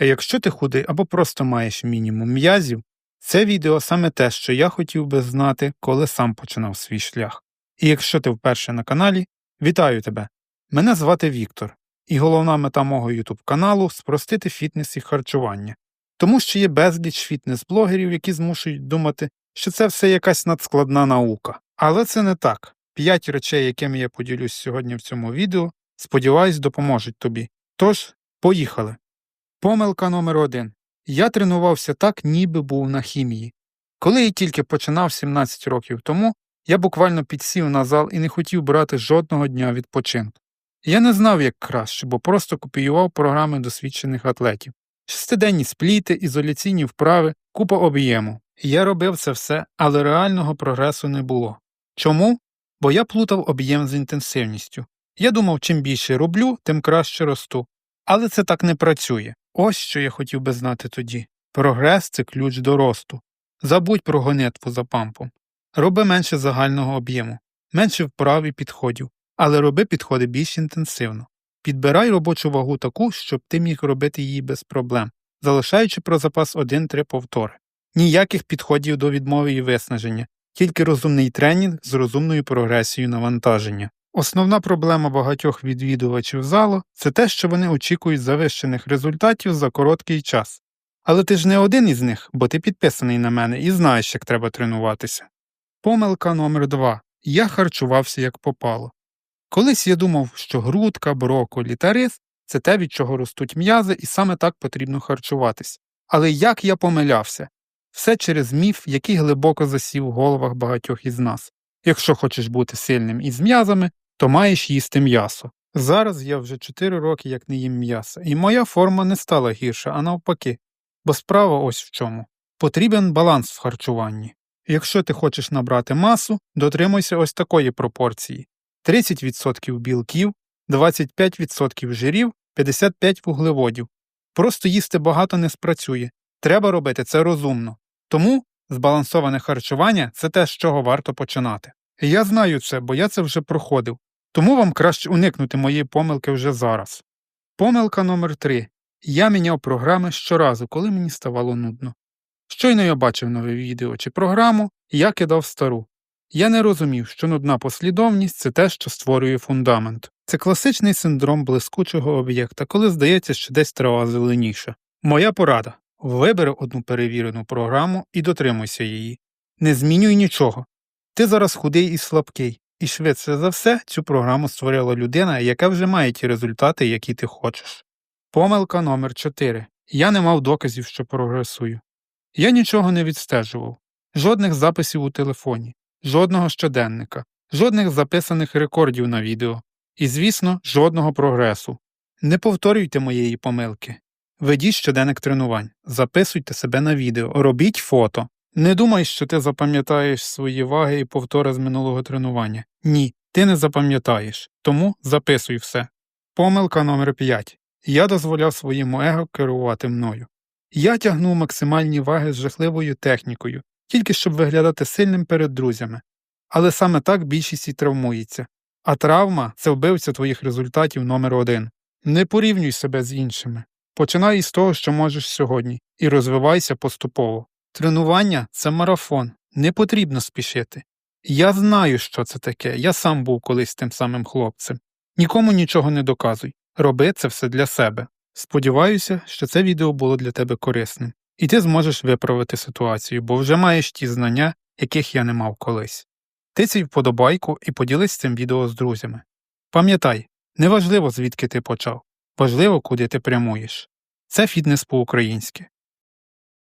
А якщо ти худий або просто маєш мінімум м'язів, це відео саме те, що я хотів би знати, коли сам починав свій шлях. І якщо ти вперше на каналі, вітаю тебе! Мене звати Віктор, і головна мета мого YouTube каналу спростити фітнес і харчування, тому що є безліч фітнес-блогерів, які змушують думати, що це все якась надскладна наука. Але це не так. П'ять речей, якими я поділюсь сьогодні в цьому відео, сподіваюсь, допоможуть тобі. Тож, поїхали. Помилка номер один. Я тренувався так, ніби був на хімії. Коли я тільки починав 17 років тому, я буквально підсів на зал і не хотів брати жодного дня відпочинку. Я не знав, як краще, бо просто копіював програми досвідчених атлетів. Шестиденні спліти, ізоляційні вправи, купа об'єму. Я робив це все, але реального прогресу не було. Чому? Бо я плутав об'єм з інтенсивністю. Я думав, чим більше роблю, тим краще росту. Але це так не працює. Ось що я хотів би знати тоді. Прогрес це ключ до росту. Забудь про гонитву за пампом. Роби менше загального об'єму, менше вправ і підходів, але роби підходи більш інтенсивно. Підбирай робочу вагу таку, щоб ти міг робити її без проблем, залишаючи про запас 1-3 повтори. Ніяких підходів до відмови і виснаження, тільки розумний тренінг з розумною прогресією навантаження. Основна проблема багатьох відвідувачів залу це те, що вони очікують завищених результатів за короткий час. Але ти ж не один із них, бо ти підписаний на мене і знаєш, як треба тренуватися. Помилка номер два. Я харчувався як попало. Колись я думав, що грудка, броколі та рис це те, від чого ростуть м'язи, і саме так потрібно харчуватись. Але як я помилявся? Все через міф, який глибоко засів у головах багатьох із нас. Якщо хочеш бути сильним із м'язами, то маєш їсти м'ясо. Зараз я вже 4 роки як не їм м'яса, і моя форма не стала гірша, а навпаки. Бо справа ось в чому. Потрібен баланс в харчуванні. Якщо ти хочеш набрати масу, дотримуйся ось такої пропорції: 30% білків, 25% жирів, 55 вуглеводів. Просто їсти багато не спрацює. Треба робити це розумно. Тому збалансоване харчування це те, з чого варто починати. Я знаю це, бо я це вже проходив. Тому вам краще уникнути моєї помилки вже зараз. Помилка номер 3 Я міняв програми щоразу, коли мені ставало нудно. Щойно я бачив нове відео чи програму, я кидав стару. Я не розумів, що нудна послідовність це те, що створює фундамент. Це класичний синдром блискучого об'єкта, коли здається, що десь трава зеленіша. Моя порада вибери одну перевірену програму і дотримуйся її. Не змінюй нічого. Ти зараз худий і слабкий, і швидше за все цю програму створила людина, яка вже має ті результати, які ти хочеш. Помилка номер 4 Я не мав доказів, що прогресую. Я нічого не відстежував, жодних записів у телефоні, жодного щоденника, жодних записаних рекордів на відео і, звісно, жодного прогресу. Не повторюйте моєї помилки. Ведіть щоденник тренувань, записуйте себе на відео, робіть фото. Не думай, що ти запам'ятаєш свої ваги і повтори з минулого тренування. Ні, ти не запам'ятаєш, тому записуй все. Помилка номер 5 Я дозволяв своєму его керувати мною. Я тягнув максимальні ваги з жахливою технікою, тільки щоб виглядати сильним перед друзями. Але саме так більшість і травмується. А травма це вбивця твоїх результатів номер один. Не порівнюй себе з іншими. Починай із того, що можеш сьогодні, і розвивайся поступово. Тренування це марафон, не потрібно спішити. Я знаю, що це таке, я сам був колись тим самим хлопцем. Нікому нічого не доказуй, роби це все для себе. Сподіваюся, що це відео було для тебе корисним, і ти зможеш виправити ситуацію, бо вже маєш ті знання, яких я не мав колись. Тицяй вподобайку і поділись цим відео з друзями. Пам'ятай, неважливо звідки ти почав, важливо, куди ти прямуєш. Це фітнес по-українськи.